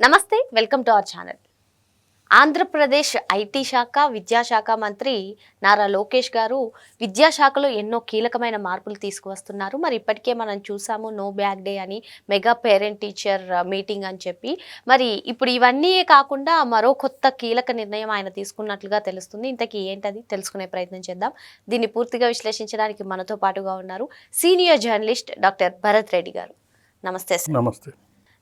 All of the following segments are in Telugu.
నమస్తే welcome to our channel. Andhra Pradesh IT శాఖ విద్యాశాఖ మంత్రి నారా లోకేష్ గారు విద్యాశాఖలో ఎన్నో కీలకమైన మార్పులు తీసుకువస్తున్నారు. మరి ఇప్పటికే మనం చూసాము నో బ్యాగ్ డే అని మెగా పేరెంట్ టీచర్ మీటింగ్ అని చెప్పి. మరి ఇప్పుడు ఇవన్నీ కాకుండా మరో కొత్త కీలక నిర్ణయం ఆయన తీసుకున్నట్లుగా తెలుస్తుంది. ఇంతకీ ఏంటది? తెలుసుకునే ప్రయత్నం చేద్దాం. దీన్ని పూర్తిగా విశ్లేషించడానికి మనతో పాటుగా ఉన్నారు senior journalist doctor Bharat Reddy గారు. నమస్తే నమస్తే.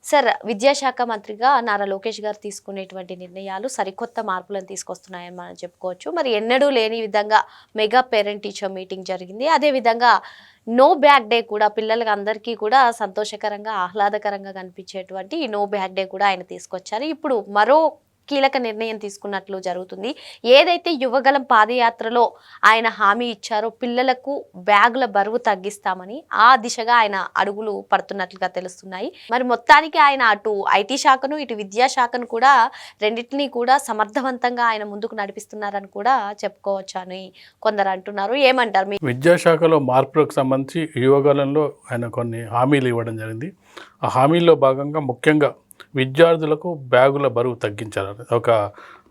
సార్ విద్యాశాఖ మంత్రిగా నారా లోకేష్ గారు తీసుకునేటువంటి నిర్ణయాలు సరికొత్త మార్పులను తీసుకొస్తున్నాయని మనం చెప్పుకోవచ్చు. మరి ఎన్నడూ లేని విధంగా మెగా పేరెంట్ టీచర్ మీటింగ్ జరిగింది. అదే విధంగా నో బ్యాగ్ డే కూడా పిల్లలకి అందరికీ కూడా సంతోషకరంగా ఆహ్లాదకరంగా కనిపించేటువంటి ఈ నో బ్యాగ్ డే కూడా ఆయన తీసుకొచ్చారు. ఇప్పుడు మరో కీలక నిర్ణయం తీసుకున్నట్లు జరుగుతుంది. ఏదైతే యువగలం పాదయాత్రలో ఆయన హామీ ఇచ్చారో పిల్లలకు బ్యాగుల బరువు తగ్గిస్తామని ఆ దిశగా ఆయన అడుగులు పడుతున్నట్లుగా తెలుస్తున్నాయి. మరి మొత్తానికి ఆయన అటు ఐటీ శాఖను ఇటు విద్యాశాఖను కూడా రెండింటినీ కూడా సమర్థవంతంగా ఆయన ముందుకు నడిపిస్తున్నారని కూడా చెప్పుకోవచ్చు అని కొందరు అంటున్నారు ఏమంటారు మీ విద్యాశాఖలో మార్పులకు సంబంధించి యువగలంలో ఆయన కొన్ని హామీలు ఇవ్వడం జరిగింది. ఆ హామీల్లో భాగంగా ముఖ్యంగా విద్యార్థులకు బ్యాగుల బరువు తగ్గించాలని. ఒక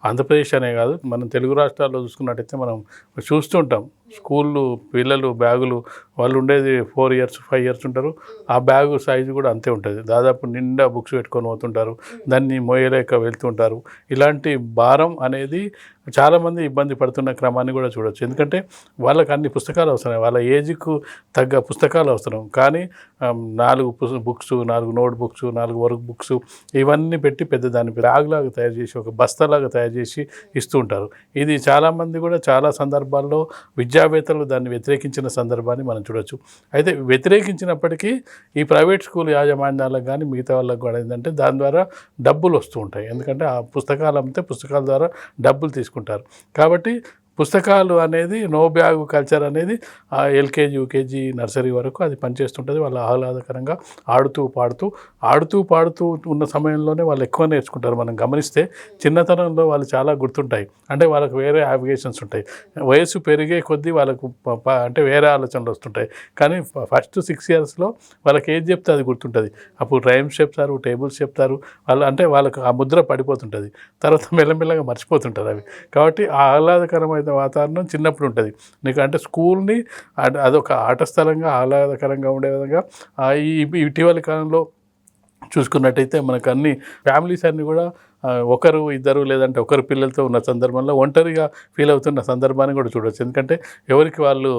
ఆంధ్రప్రదేశ్ అనే కాదు మనం తెలుగు రాష్ట్రాల్లో చూసుకున్నట్టయితే మనం చూస్తుంటాం స్కూళ్ళు పిల్లలు బ్యాగులు వాళ్ళు ఉండేది ఫోర్ ఇయర్స్ ఫైవ్ ఇయర్స్ ఉంటారు. ఆ బ్యాగు సైజు కూడా అంతే ఉంటుంది. దాదాపు నిండా బుక్స్ పెట్టుకొని పోతుంటారు. దాన్ని మోయలేక వెళ్తుంటారు ఇలాంటి భారం అనేది చాలామంది ఇబ్బంది పడుతున్న క్రమాన్ని కూడా చూడొచ్చు. ఎందుకంటే వాళ్ళకి అన్ని పుస్తకాలు అవసరం. వాళ్ళ ఏజ్కు తగ్గ పుస్తకాలు అవసరం. కానీ నాలుగు బుక్స్ నాలుగు నోట్ బుక్స్ నాలుగు వర్క్ బుక్స్ ఇవన్నీ పెట్టి పెద్ద దాని బ్యాగ్లాగా తయారు చేసి ఒక బస్తాలాగా తయారు చేసి ఇస్తూ ఉంటారు. ఇది చాలామంది కూడా చాలా సందర్భాల్లో విద్య విద్యావేత్తలు దాన్ని వ్యతిరేకించిన సందర్భాన్ని మనం చూడొచ్చు. అయితే వ్యతిరేకించినప్పటికీ ఈ ప్రైవేట్ స్కూల్ యాజమాన్యాలకు కానీ మిగతా వాళ్ళకు కూడా ఏంటంటే దాని ద్వారా డబ్బులు వస్తూ ఉంటాయి. ఎందుకంటే ఆ పుస్తకాలు అమ్మితే పుస్తకాల ద్వారా డబ్బులు తీసుకుంటారు. కాబట్టి పుస్తకాలు అనేది నో బ్యాగ్ కల్చర్ అనేది ఎల్కేజీ యూకేజీ నర్సరీ వరకు అది పనిచేస్తుంటుంది. వాళ్ళు ఆహ్లాదకరంగా ఆడుతూ పాడుతూ ఆడుతూ పాడుతూ ఉన్న సమయంలోనే వాళ్ళు ఎక్కువ నేర్చుకుంటారు. మనం గమనిస్తే చిన్నతనంలో వాళ్ళు చాలా గుర్తుంటాయి. అంటే వాళ్ళకి వేరే యావిగేషన్స్ ఉంటాయి. వయసు పెరిగే కొద్దీ వాళ్ళకు అంటే వేరే ఆలోచనలు వస్తుంటాయి. కానీ ఫస్ట్ సిక్స్ ఇయర్స్లో వాళ్ళకి ఏది చెప్తే అది గుర్తుంటుంది. అప్పుడు రైమ్స్ చెప్తారు టేబుల్స్ చెప్తారు. వాళ్ళు అంటే వాళ్ళకు ఆ ముద్ర పడిపోతుంటుంది. తర్వాత మెల్లమెల్లగా మర్చిపోతుంటారు అవి. కాబట్టి ఆ ఆహ్లాదకరమైన వాతావరణం చిన్నప్పుడు ఉంటుంది. నీకు అంటే స్కూల్ని అదొక ఆట స్థలంగా ఆహ్లాదకరంగా ఉండే విధంగా ఈ ఇటీవలి కాలంలో చూసుకున్నట్టయితే మనకు అన్ని ఫ్యామిలీస్ అన్నీ కూడా ఒకరు ఇద్దరు లేదంటే ఒకరు పిల్లలతో ఉన్న సందర్భంలో ఒంటరిగా ఫీల్ అవుతున్న సందర్భాన్ని కూడా చూడవచ్చు ఎందుకంటే ఎవరికి వాళ్ళు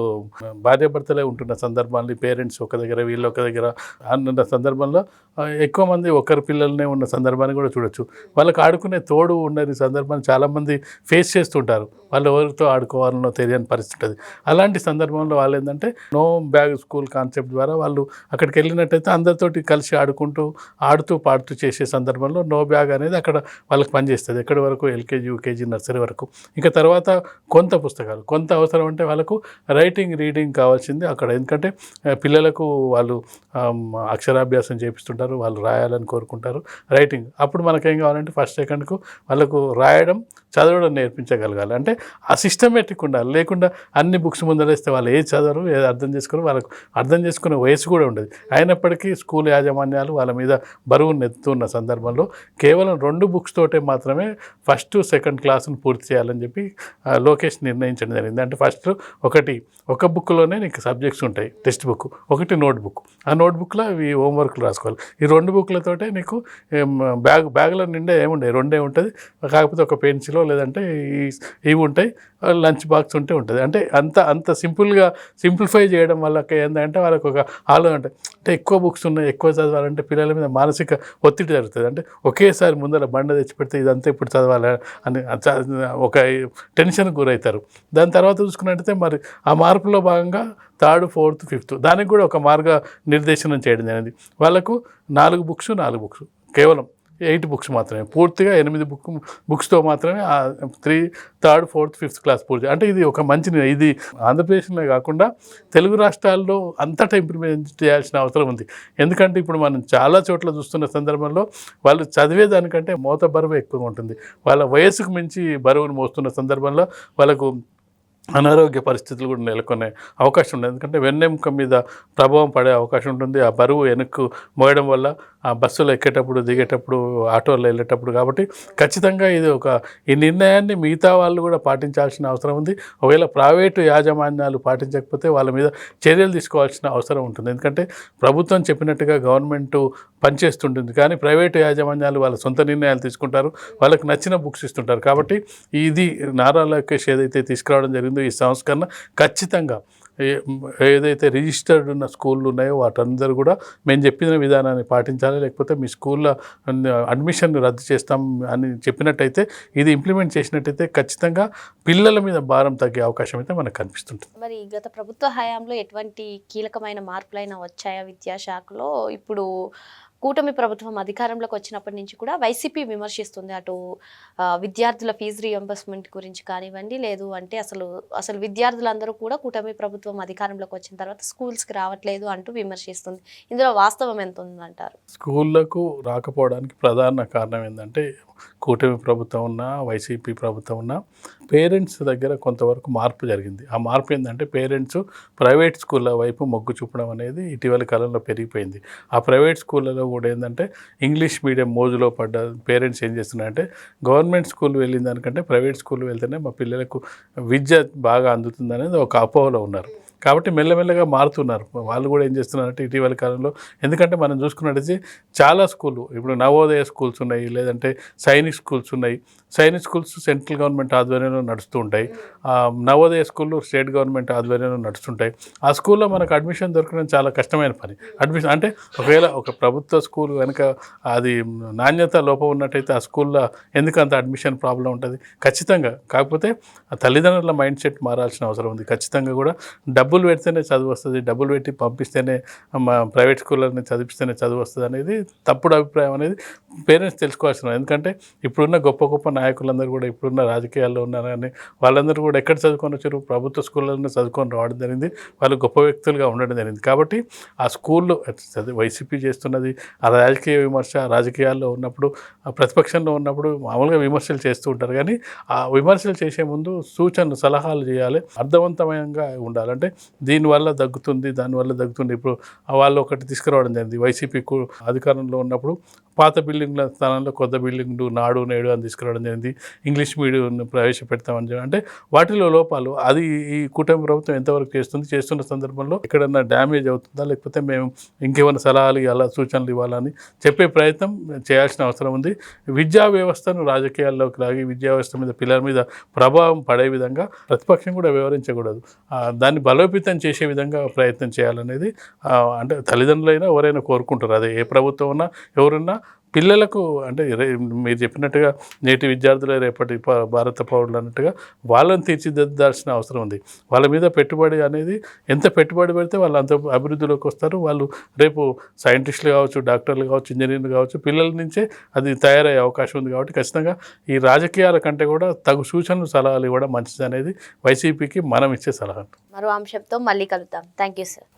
భార్యాభర్తలే ఉంటున్న సందర్భాన్ని పేరెంట్స్ ఒక దగ్గర వీళ్ళు ఒక దగ్గర అన్న సందర్భంలో ఎక్కువ మంది ఒకరి పిల్లలనే ఉన్న సందర్భాన్ని కూడా చూడొచ్చు. వాళ్ళకి ఆడుకునే తోడు ఉండని సందర్భాన్ని చాలామంది ఫేస్ చేస్తుంటారు. వాళ్ళు ఎవరితో ఆడుకోవాలనో తెలియని పరిస్థితి ఉంటుంది. అలాంటి సందర్భంలో వాళ్ళు ఏంటంటే నో బ్యాగ్ స్కూల్ కాన్సెప్ట్ ద్వారా వాళ్ళు అక్కడికి వెళ్ళినట్టయితే అందరితోటి కలిసి ఆడుకుంటూ ఆడుతూ పాడుతూ చేసే సందర్భంలో నో బ్యాగ్ అనేది అక్కడ వాళ్ళకి పనిచేస్తుంది ఎక్కడి వరకు? ఎల్కేజీ యూకేజీ నర్సరీ వరకు. ఇంకా తర్వాత కొంత పుస్తకాలు. కొంత అవసరం అంటే వాళ్ళకు రైటింగ్ రీడింగ్ కావాల్సింది అక్కడ. ఎందుకంటే పిల్లలకు వాళ్ళు అక్షరాభ్యాసం చేపిస్తుంటారు. వాళ్ళు రాయాలని కోరుకుంటారు. రైటింగ్. అప్పుడు మనకేం కావాలంటే ఫస్ట్ సెకండ్కు వాళ్ళకు రాయడం చదవడం నేర్పించగలగాలి. అంటే ఆ సిస్టమేటిక్ ఉండాలి. లేకుండా అన్ని బుక్స్ ముందరేస్తే వాళ్ళు ఏది చదవరు ఏది అర్థం చేసుకోరు. వాళ్ళకు అర్థం చేసుకునే వయసు కూడా ఉండదు. అయినప్పటికీ స్కూల్ యాజమాన్యాలు వాళ్ళ మీద బరువును ఎత్తుతున్న సందర్భంలో కేవలం రెండు బుక్స్ తోటే మాత్రమే ఫస్ట్ సెకండ్ క్లాస్ను పూర్తి చేయాలని చెప్పి ఆ, లోకేష్ నిర్ణయించడం జరిగింది. అంటే ఫస్ట్ ఒకటి ఒక బుక్లోనే నీకు సబ్జెక్ట్స్ ఉంటాయి. Text book. ఒకటి నోట్ బుక్ ఆ నోట్ బుక్లో ఇవి హోంవర్క్లు రాసుకోవాలి. ఈ రెండు బుక్లతోటే నీకు బ్యాగ్ బ్యాగ్లో నిండా ఏముండే రెండే ఉంటుంది. కాకపోతే ఒక పెన్సిలో లేదంటే ఈ ఇవి ఉంటాయి. లంచ్ బాక్స్ ఉంటే ఉంటుంది. అంటే అంత అంత సింపుల్గా సింప్లిఫై చేయడం వల్ల ఏంటంటే వాళ్ళకి ఒక ఆలోచన అంటే అంటే ఎక్కువ బుక్స్ ఉన్నాయి ఎక్కువ చదవాలంటే పిల్లల మీద మానసిక ఒత్తిడి జరుగుతుంది. అంటే ఒకేసారి ముందర బండ తెచ్చి పెడితే ఇదంతా ఇప్పుడు చదవాలి అని ఒక టెన్షన్ గురవుతారు దాని తర్వాత చూసుకున్నట్టయితే మరి ఆ మార్పులో భాగంగా థర్డ్ ఫోర్త్ ఫిఫ్త్ దానికి కూడా ఒక మార్గ నిర్దేశనం చేయడం జరిగింది. వాళ్ళకు నాలుగు బుక్స్ నాలుగు బుక్స్ కేవలం ఎయిట్ బుక్స్ మాత్రమే. పూర్తిగా ఎనిమిది బుక్ బుక్స్తో మాత్రమే three third fourth fifth class పూర్తి అంటే ఇది ఒక మంచి ఇది ఆంధ్రప్రదేశ్లో కాకుండా తెలుగు రాష్ట్రాల్లో అంతటా ఇంప్లిమెంట్ చేయాల్సిన అవసరం ఉంది. ఎందుకంటే ఇప్పుడు మనం చాలా చోట్ల చూస్తున్న సందర్భంలో వాళ్ళు చదివేదానికంటే మోత బరువు ఎక్కువగా ఉంటుంది. వాళ్ళ వయసుకు మించి బరువును మోస్తున్న సందర్భంలో వాళ్ళకు అనారోగ్య పరిస్థితులు కూడా నెలకొనే అవకాశం ఉంది ఎందుకంటే వెన్నెముక మీద ప్రభావం పడే అవకాశం ఉంటుంది. ఆ బరువు వెనక్కు మోయడం వల్ల ఆ బస్సులో ఎక్కేటప్పుడు దిగేటప్పుడు ఆటోలో వెళ్ళేటప్పుడు కాబట్టి ఖచ్చితంగా ఇది ఒక ఈ నిర్ణయాన్ని మిగతా వాళ్ళు కూడా పాటించాల్సిన అవసరం ఉంది. ఒకవేళ ప్రైవేటు యాజమాన్యాలు పాటించకపోతే వాళ్ళ మీద చర్యలు తీసుకోవాల్సిన అవసరం ఉంటుంది. ఎందుకంటే ప్రభుత్వం చెప్పినట్టుగా గవర్నమెంట్ పనిచేస్తుంటుంది. కానీ ప్రైవేటు యాజమాన్యాలు వాళ్ళ సొంత నిర్ణయాలు తీసుకుంటారు. వాళ్ళకి నచ్చిన బుక్స్ ఇస్తుంటారు. కాబట్టి ఇది నారా లోకేష్ ఏదైతే తీసుకురావడం జరిగిందో ఈ సంస్కరణ ఖచ్చితంగా ఏదైతే రిజిస్టర్డ్ ఉన్న స్కూళ్ళు ఉన్నాయో వాటందరూ కూడా మేము చెప్పిన విధానాన్ని పాటించాలి లేకపోతే మీ స్కూల్లో అడ్మిషన్ రద్దు చేస్తాం అని చెప్పినట్టయితే ఇది ఇంప్లిమెంట్ చేసినట్టయితే ఖచ్చితంగా పిల్లల మీద భారం తగ్గే అవకాశం అయితే మనకు కనిపిస్తుంటుంది. మరి గత ప్రభుత్వ హయాంలో ఎటువంటి కీలకమైన మార్పులైనా వచ్చాయా విద్యాశాఖలో? ఇప్పుడు కూటమి ప్రభుత్వం అధికారంలోకి వచ్చినప్పటి నుంచి కూడా వైసీపీ విమర్శిస్తుంది అటు విద్యార్థుల ఫీజు రియంబర్స్మెంట్ గురించి కానివ్వండి లేదు అంటే అసలు అసలు విద్యార్థులందరూ కూడా కూటమి ప్రభుత్వం అధికారంలోకి వచ్చిన తర్వాత స్కూల్స్కి రావట్లేదు అంటూ విమర్శిస్తుంది. ఇందులో వాస్తవం ఎంత ఉందంటారు? స్కూళ్ళకు రాకపోవడానికి ప్రధాన కారణం ఏంటంటే కూటమి ప్రభుత్వం ఉన్నా వైసీపీ ప్రభుత్వం ఉన్నా పేరెంట్స్ దగ్గర కొంతవరకు మార్పు జరిగింది. ఆ మార్పు ఏంటంటే పేరెంట్స్ ప్రైవేట్ స్కూళ్ళ వైపు మొగ్గు చూపడం అనేది ఇటీవల కాలంలో పెరిగిపోయింది. ఆ ప్రైవేట్ స్కూళ్ళలో కూడా ఏంటంటే ఇంగ్లీష్ మీడియం మోజులో పడ్డ పేరెంట్స్ ఏం చేస్తున్నారంటే గవర్నమెంట్ స్కూల్ వెళ్ళిన దానికంటే ప్రైవేట్ స్కూల్ వెళ్తేనే మా పిల్లలకు విద్య బాగా అందుతుంది అనేది ఒక అపోహలో ఉన్నారు. కాబట్టి మెల్లమెల్లగా మారుతున్నారు. వాళ్ళు కూడా ఏం చేస్తున్నారంటే ఇటీవల కాలంలో ఎందుకంటే మనం చూసుకున్నట్టయితే చాలా స్కూళ్ళు ఇప్పుడు నవోదయ స్కూల్స్ ఉన్నాయి లేదంటే సైనిక్ స్కూల్స్ ఉన్నాయి. సైనిక్ స్కూల్స్ సెంట్రల్ గవర్నమెంట్ ఆధ్వర్యంలో నడుస్తూ ఉంటాయి. ఆ, నవోదయ స్కూళ్ళు స్టేట్ గవర్నమెంట్ ఆధ్వర్యంలో నడుస్తుంటాయి. ఆ స్కూల్లో మనకు అడ్మిషన్ దొరకడం చాలా కష్టమైన పని. అడ్మిషన్ అంటే ఒకవేళ ఒక ప్రభుత్వ స్కూల్ కనుక అది నాణ్యత లోపం ఉన్నట్టయితే ఆ స్కూల్లో ఎందుకంత అడ్మిషన్ ప్రాబ్లం ఉంటుంది? ఖచ్చితంగా. కాకపోతే ఆ తల్లిదండ్రుల మైండ్ సెట్ మారాల్సిన అవసరం ఉంది. ఖచ్చితంగా కూడా డబ్బులు పెడితేనే చదువు వస్తుంది. డబ్బులు పెట్టి పంపిస్తేనే మా ప్రైవేట్ స్కూళ్ళని చదివిస్తేనే చదువు వస్తుంది అనేది తప్పుడు అభిప్రాయం అనేది పేరెంట్స్ తెలుసుకోవాల్సిన ఎందుకంటే ఇప్పుడున్న గొప్ప గొప్ప నాయకులందరూ కూడా ఇప్పుడున్న రాజకీయాల్లో ఉన్నారు కానీ వాళ్ళందరూ కూడా ఎక్కడ చదువుకొని వచ్చారు ప్రభుత్వ స్కూళ్ళలోనే చదువుకొని రావడం జరిగింది. వాళ్ళు గొప్ప వ్యక్తులుగా ఉండడం జరిగింది. కాబట్టి ఆ స్కూల్లో వైసీపీ చేస్తున్నది ఆ రాజకీయ విమర్శ రాజకీయాల్లో ఉన్నప్పుడు ప్రతిపక్షంలో ఉన్నప్పుడు మామూలుగా విమర్శలు చేస్తూ ఉంటారు. కానీ ఆ విమర్శలు చేసే ముందు సూచనలు సలహాలు చేయాలి. అర్థవంతమయంగా ఉండాలంటే దీనివల్ల దగ్గుతుంది దానివల్ల దగ్గుతుంది. ఇప్పుడు వాళ్ళు ఒకటి తీసుకురావడం జరిగింది. వైసీపీ అధికారంలో ఉన్నప్పుడు పాత బిల్డింగ్ల స్థానంలో కొత్త బిల్డింగ్లు నాడు నేడు అని తీసుకురావడం జరిగింది. ఇంగ్లీష్ మీడియం ప్రవేశపెడతామని చెప్పి. అంటే వాటిలో లోపాలు అది ఈ కూటమి ప్రభుత్వం ఎంతవరకు చేస్తుంది? చేస్తున్న సందర్భంలో ఎక్కడన్నా డ్యామేజ్ అవుతుందా? లేకపోతే మేము ఇంకేమైనా సలహాలు ఇవ్వాలా సూచనలు ఇవ్వాలని చెప్పే ప్రయత్నం చేయాల్సిన అవసరం ఉంది. విద్యా వ్యవస్థను రాజకీయాల్లోకి లాగి విద్యా వ్యవస్థ మీద పిల్లల మీద ప్రభావం పడే విధంగా ప్రతిపక్షం కూడా వ్యవహరించకూడదు. దాన్ని బలోపేతం చేసే విధంగా ప్రయత్నం చేయాలనేది అంటే తల్లిదండ్రులైనా ఎవరైనా కోరుకుంటారు. అదే ఏ ప్రభుత్వం ఉన్నా ఎవరున్నా పిల్లలకు అంటే మీరు చెప్పినట్టుగా నేటి విద్యార్థులే రేపటి భారత పౌరులు అన్నట్టుగా వాళ్ళని తీర్చిదిద్దాల్సిన అవసరం ఉంది. వాళ్ళ మీద పెట్టుబడి అనేది ఎంత పెట్టుబడి పెడితే వాళ్ళు అంత అభివృద్ధిలోకి వస్తారు. వాళ్ళు రేపు సైంటిస్టులు కావచ్చు డాక్టర్లు కావచ్చు ఇంజనీర్లు కావచ్చు పిల్లల నుంచే అది తయారయ్యే అవకాశం ఉంది కాబట్టి ఖచ్చితంగా ఈ రాజకీయాల కంటే కూడా తగు సూచనలు సలహాలు ఇవ్వడం మంచిది అనేది వైసీపీకి మనం ఇచ్చే సలహా. మరో అంశంతో మళ్ళీ కలుద్దాం. Thank you sir.